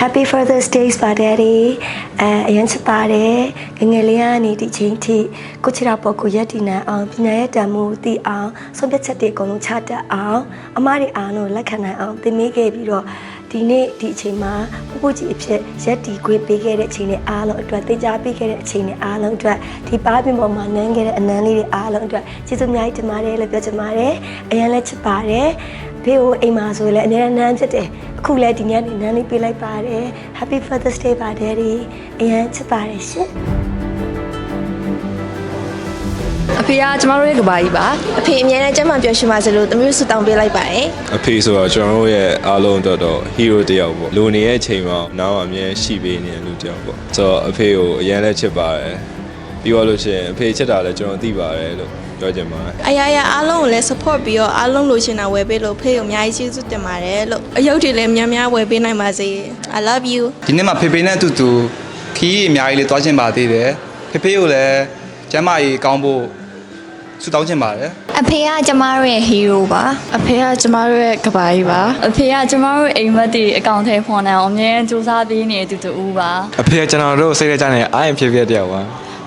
Happy Father's Day ပါ Daddy အဲအရင်ချစ်ပါတယ်ငယ်ငယ်လေးကနေဒီချိန်ထိကိုချစ်တော်ပေါ်ကိုရက်တည်နိုင်အောင်ပညာရဲ့တန်မှုသိအောင်ဆုံးဖြတ်ချက်တွေအကုန်လုံးချတတ်အောင်အမားတွေအားလုံးလက်ခံနိုင်အောင်သင်ပေးခဲ့ပြီးတော့ ဒီနေ့ဒီအချိန်မှာပပကြီးအဖြစ်ရက်တီခွေးပေးခဲ့တဲ့အချိန်နဲ့အားလုံးအတွက်သိကြပေးခဲ့တဲ့အချိန်နဲ့အားလုံးအတွက်ဒီပါးပြင်ပေါ်မှာနမ်းခဲ့တဲ့အနမ်းလေးတွေအားလုံးအတွက်ကျေးဇူးအများကြီးတင်ပါတယ်လို့ပြောချင်ပါတယ်အရင်လည်းချစ်ပါတယ်ဖေကိုအိမ်မှာဆိုရင်လည်းအများနမ်းဖြစ်တယ်အခုလည်းဒီညနေနမ်းလေးပေးလိုက်ပါတယ် Happy Father's Day ပါ Daddy အရင်ချစ်ပါတယ်ရှင် ဖေကကျမတို့ရဲ့ကဘာကြီးပါအဖေအမြဲတမ်းကျမ်းမာပျော်ရွှင်ပါစေလို့သမီးတို့ဆုတောင်းပေးလိုက်ပါတယ်အဖေဆိုတော့ကျွန်တော်တို့ရဲ့အားလုံးအတွက်တော့ hero တစ်ယောက်ပေါ့လူနေရဲ့အချိန်မှာနောက်အမြဲရှိပေးနေတဲ့လူတစ်ယောက်ပေါ့ဆိုတော့အဖေကိုအရင်လည်းချစ်ပါတယ်ပြီးတော့လို့ရှိရင်အဖေချစ်တာလည်းကျွန်တော်သိပါတယ်လို့ပြောချင်ပါတယ်အရာရာအားလုံးကိုလည်း support ပြီးတော့အားလုံးလိုချင်တာဝယ်ပေးလို့ဖေကိုအများကြီးကျေးဇူးတင်ပါတယ်လို့အယုတ်တွေလည်းများများဝယ်ပေးနိုင်ပါစေ I love you ဒီနေ့မှာဖေဖေနဲ့အတူတူခီးအများကြီးလေးတွားချင်ပါသေးတယ်ဖေဖေကိုလည်းကျမ်းမာရေးကောင်းဖို့ ဆုတောင်းချင်ပါတယ်အဖေကကျမတို့ရဲ့ hero ပါအဖေကကျမတို့ရဲ့ကဘာကြီးပါအဖေကကျမတို့အိမ်မက်တွေအကောင့်ထဲဖော်နေအောင်အမြဲစူးစမ်းပေးနေတူတူပါအဖေကကျွန်တော်တို့စိတ်ထဲကြနေအားရင်ဖြစ်ဖြစ်တယောက်ပါ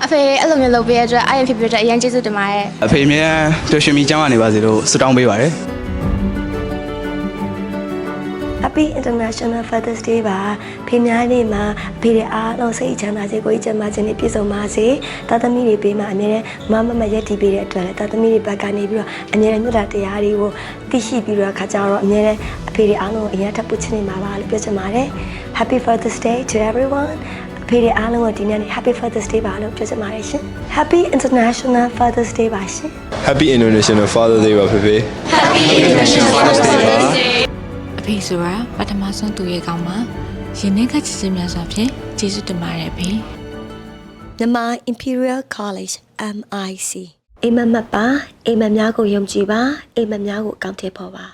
အဖေအဲ့လိုမျိုးလုပ်ပေးရတဲ့အတွက်အားရဖြစ်ဖြစ်တဲ့အရင်ကျေးဇူးတင်ပါတယ်အဖေအမြဲပျော်ရွှင်ပြီးကျမ်းမာနေပါစေလို့ဆုတောင်းပေးပါတယ် Happy International Father's Day ပါဖေများနေ့မှာအဖေတွေအားလုံးစိတ်ချမ်းသာစေကိုယ်ကြီးကျန်းမာခြင်းနဲ့ပြည့်စုံပါစေတာသမီတွေပေးမှာအမြဲတမ်းမမမရက်တည်ပေးတဲ့အတွက်လည်းတာသမီတွေဘက်ကနေပြီးတော့အမြဲတမ်းမြတ်တာတရားတွေကိုသိရှိပြီးတော့ခါကြတော့အမြဲတမ်းအဖေတွေအားလုံးအရင်ထပ်ပုချင်နေမှာပါလို့ပြောချင်ပါတယ် Happy Father's Day to everyone အဖေတွေအားလုံးကိုဒီနေ့ Happy Father's Day ပါလို့ပြောချင်ပါတယ်ရှင် Happy International Father's Day ပါရှင် Happy International Father Day ပါဖေဖေ အဖေဆိုတာပထမဆုံးသူရဲ့ကောင်းမှာရင်ထဲကချစ်ချင်းများစွာဖြင့်ကျေးဇူးတင်ပါတယ်အဖေမြန်မာ Imperial College MIC အိမ်မက်မက်ပါအိမ်မက်များကိုယုံကြည်ပါအိမ်မက်များကိုအကောင့်ထဲပေါ်ပါ